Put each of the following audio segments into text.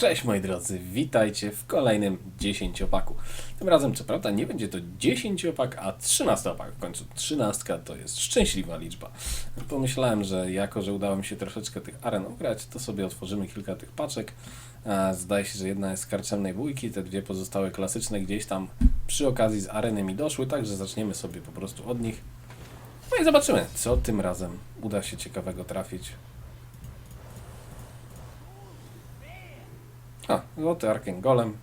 Cześć moi drodzy, witajcie w kolejnym 10-opaku. Tym razem co prawda nie będzie to 10-opak, a 13-opak. W końcu 13 to jest szczęśliwa liczba. Pomyślałem, że jako, że udało mi się troszeczkę tych aren ugrać, to sobie otworzymy kilka tych paczek. Zdaje się, że jedna jest z karczemnej bójki, te dwie pozostałe klasyczne gdzieś tam przy okazji z areny mi doszły, także zaczniemy sobie po prostu od nich. No i zobaczymy, co tym razem uda się ciekawego trafić. A, złoty Arken Golem.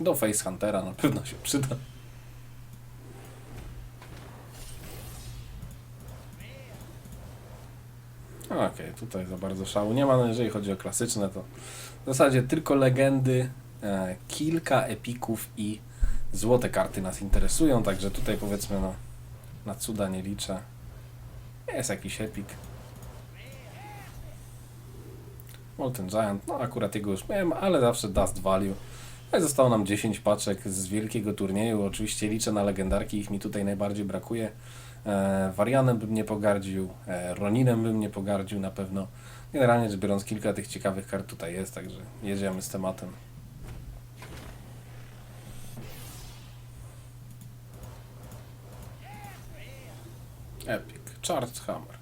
Do Face Huntera na pewno się przyda. Okej, tutaj za bardzo szału nie ma, no jeżeli chodzi o klasyczne, to w zasadzie tylko legendy, e, kilka epików i złote karty nas interesują, także tutaj powiedzmy no, na cuda nie liczę. Jest jakiś epik. Molten Giant, no akurat jego już miałem, ale zawsze Dust Value. No i zostało nam 10 paczek z wielkiego turnieju. Oczywiście liczę na legendarki, ich mi tutaj najbardziej brakuje. E, Warianem bym nie pogardził, e, Roninem bym nie pogardził na pewno. Generalnie rzecz biorąc, kilka tych ciekawych kart tutaj jest, także jedziemy z tematem. Epic, Charged Hammer.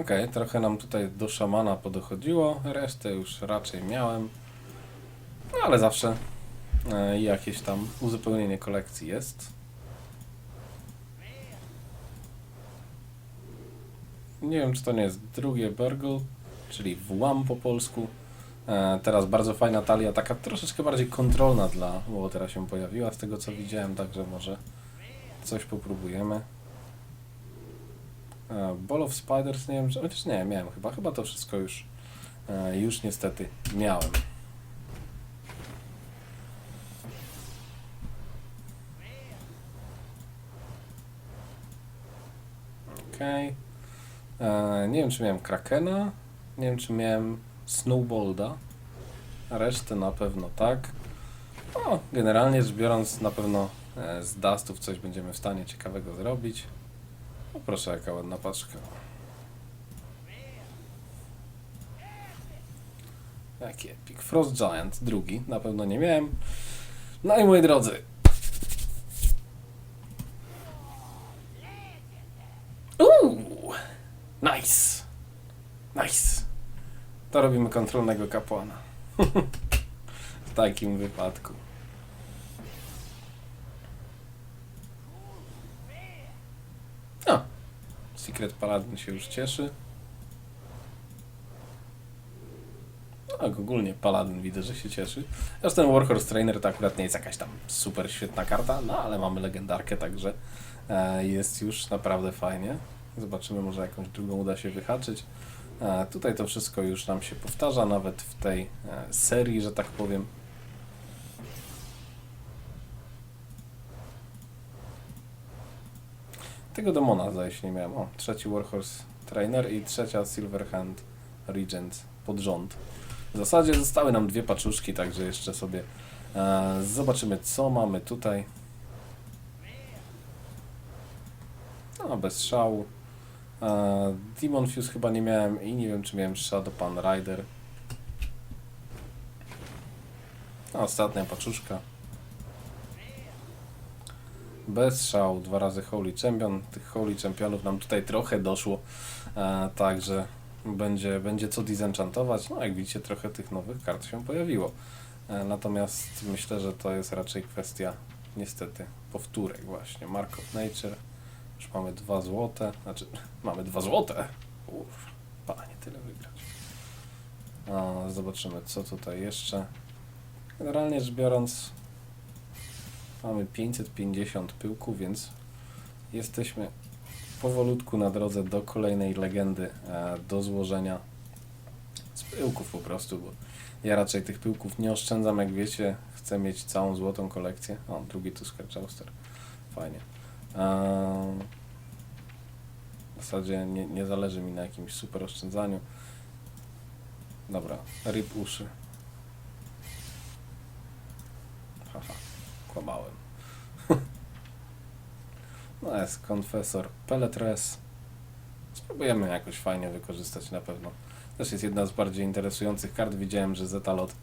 Okej, trochę nam tutaj do szamana podochodziło, resztę już raczej miałem. No ale zawsze e, jakieś tam uzupełnienie kolekcji jest. Nie wiem, czy to nie jest drugie Burgle, czyli włam po polsku. E, teraz bardzo fajna talia, taka troszeczkę bardziej kontrolna dla Łotera się pojawiła, z tego co widziałem, także może coś popróbujemy. E, Ball of Spiders, nie wiem, czy, chociaż nie, miałem chyba, chyba to wszystko już, e, już niestety miałem. Okej. E, Nie wiem, czy miałem Krakena, nie wiem, czy miałem Snowbolda, resztę na pewno tak. O, generalnie rzecz biorąc, na pewno z Dustów coś będziemy w stanie ciekawego zrobić. O, proszę, jaka ładna paczka. Jaki epic. Frost Giant, drugi. Na pewno nie miałem. No i moi drodzy. Nice! Nice! To robimy kontrolnego kapłana. w takim wypadku. O! Secret Paladin się już cieszy. No, ogólnie Paladin widzę, że się cieszy. Zresztą Warhorse Trainer to akurat nie jest jakaś tam super świetna karta, no ale mamy legendarkę, także e, jest już naprawdę fajnie. Zobaczymy, może jakąś drugą uda się wyhaczyć. E, tutaj to wszystko już nam się powtarza, nawet w tej e, serii, że tak powiem. Tego demona zdaje się nie miałem. O, trzeci Warhorse Trainer i trzecia Silverhand Regent pod rząd. W zasadzie zostały nam dwie paczuszki, także jeszcze sobie e, zobaczymy co mamy tutaj. No, bez szału. E, Demon Fuse chyba nie miałem i nie wiem czy miałem Shadow Pan Rider. A, ostatnia paczuszka. Bez szału, dwa razy Holy Champion. Tych Holy Championów nam tutaj trochę doszło, e, także będzie, będzie co disenchantować. No jak widzicie, trochę tych nowych kart się pojawiło. E, natomiast myślę, że to jest raczej kwestia niestety powtórek właśnie. Mark of Nature. Już mamy dwa złote, znaczy mamy dwa złote. Uff, panie, tyle wygrać. A, zobaczymy co tutaj jeszcze. Generalnie rzecz biorąc mamy 550 pyłków, więc jesteśmy powolutku na drodze do kolejnej legendy, e, do złożenia z pyłków po prostu, bo ja raczej tych pyłków nie oszczędzam, jak wiecie, chcę mieć całą złotą kolekcję. O, drugi Tusker Jouster, fajnie. Eee, W zasadzie nie, nie zależy mi na jakimś super oszczędzaniu. Dobra, ryb uszy. Kłamałem. No jest konfesor Peletres. Spróbujemy jakoś fajnie wykorzystać na pewno. Też jest jedna z bardziej interesujących kart. Widziałem, że Zetalot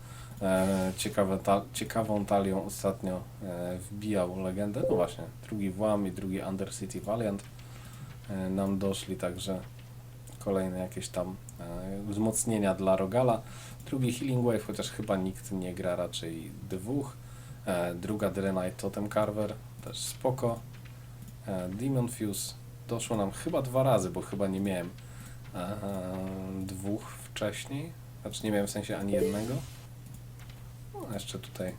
e, ciekawe ta, ciekawą talią ostatnio e, wbijał legendę. No właśnie, drugi włam i drugi Undercity Valiant e, nam doszli, także kolejne jakieś tam e, wzmocnienia dla Rogala. Drugi Healing Wave, chociaż chyba nikt nie gra raczej dwóch. E, druga Draenite Totem Carver, też spoko. E, Demon Fuse doszło nam chyba dwa razy, bo chyba nie miałem e, dwóch wcześniej. Znaczy nie miałem w sensie ani jednego. No, jeszcze tutaj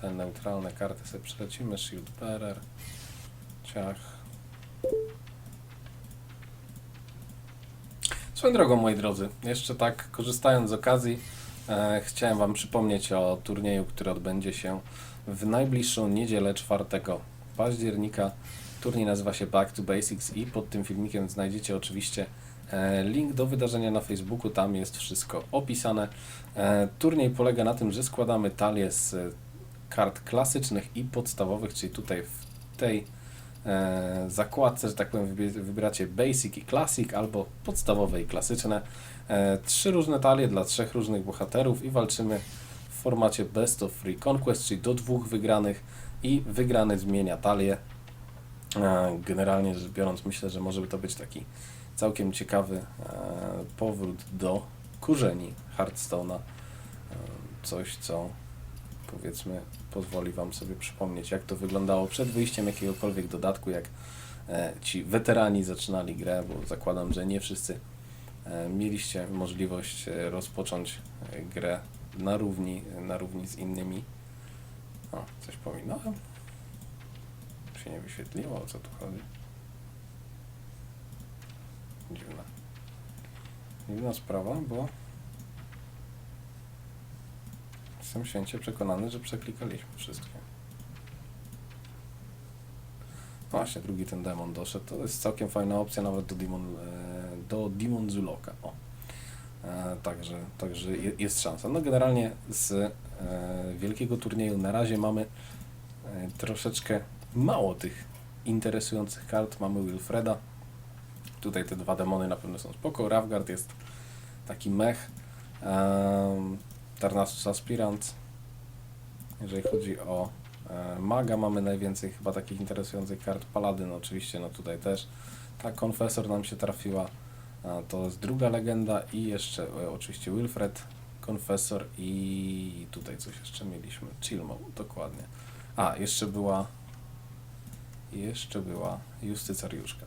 te neutralne karty sobie przelecimy. Shield Bearer, ciach. Swoją drogą, moi drodzy, jeszcze tak korzystając z okazji, e, chciałem Wam przypomnieć o turnieju, który odbędzie się w najbliższą niedzielę 4 października. Turniej nazywa się Back to Basics i pod tym filmikiem znajdziecie oczywiście e, link do wydarzenia na Facebooku, tam jest wszystko opisane. E, turniej polega na tym, że składamy talię z e, kart klasycznych i podstawowych, czyli tutaj w tej e, zakładce, że tak powiem, wybie- wybieracie Basic i Classic albo podstawowe i klasyczne. E, trzy różne talie dla trzech różnych bohaterów i walczymy w formacie Best of Free Conquest, czyli do dwóch wygranych i wygrany zmienia talię. E, Generalnie rzecz biorąc, myślę, że może to być taki całkiem ciekawy e, powrót do korzeni Hearthstone'a. Coś, co powiedzmy pozwoli Wam sobie przypomnieć, jak to wyglądało przed wyjściem jakiegokolwiek dodatku, jak ci weterani zaczynali grę, bo zakładam, że nie wszyscy mieliście możliwość e, rozpocząć e, grę na równi, na równi z innymi. O, coś pominąłem? Się nie wyświetliło, o co tu chodzi? Dziwna. Dziwna sprawa, bo jestem święcie przekonany, że przeklikaliśmy wszystkie. Właśnie, drugi ten demon doszedł. To jest całkiem fajna opcja nawet do Demon, e, do Demon Zuloka. O. E, Także, także je- jest szansa. No generalnie z e, wielkiego turnieju na razie mamy e, troszeczkę mało tych interesujących kart. Mamy Wilfreda. Tutaj te dwa demony na pewno są spoko. Ravgard jest taki mech. Tarnasus Aspirant. Jeżeli chodzi o e, maga, mamy najwięcej chyba takich interesujących kart. Paladyn oczywiście, no tutaj też. Ta Konfesor nam się trafiła. A, to jest druga legenda i jeszcze e, oczywiście Wilfred, Konfesor i tutaj coś jeszcze mieliśmy. Chilmo, dokładnie. A, jeszcze była jeszcze była Justycariuszka.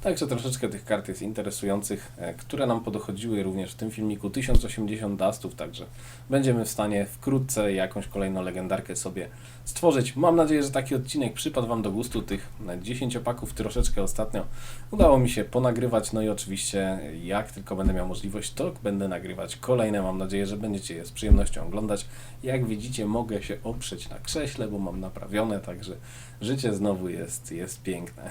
Także troszeczkę tych kart jest interesujących, e, które nam podochodziły również w tym filmiku. 1080 dustów, także będziemy w stanie wkrótce jakąś kolejną legendarkę sobie stworzyć. Mam nadzieję, że taki odcinek przypadł Wam do gustu. Tych 10 opaków troszeczkę ostatnio udało mi się ponagrywać. No i oczywiście, jak tylko będę miał możliwość, to będę nagrywać kolejne. Mam nadzieję, że będziecie je z przyjemnością oglądać. Jak widzicie, mogę się oprzeć na krześle, bo mam naprawione, także życie znowu jest, jest piękne.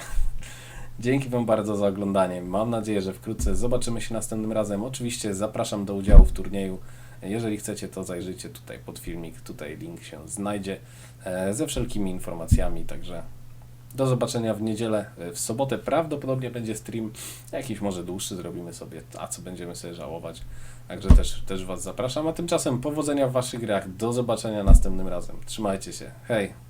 Dzięki Wam bardzo za oglądanie. Mam nadzieję, że wkrótce zobaczymy się następnym razem. Oczywiście zapraszam do udziału w turnieju. Jeżeli chcecie, to zajrzyjcie tutaj pod filmik. Tutaj link się znajdzie e, ze wszelkimi informacjami. Także do zobaczenia w niedzielę. E, W sobotę prawdopodobnie będzie stream. Jakiś może dłuższy zrobimy sobie, a co będziemy sobie żałować. Także też, też Was zapraszam. A tymczasem powodzenia w Waszych grach. Do zobaczenia następnym razem. Trzymajcie się. Hej!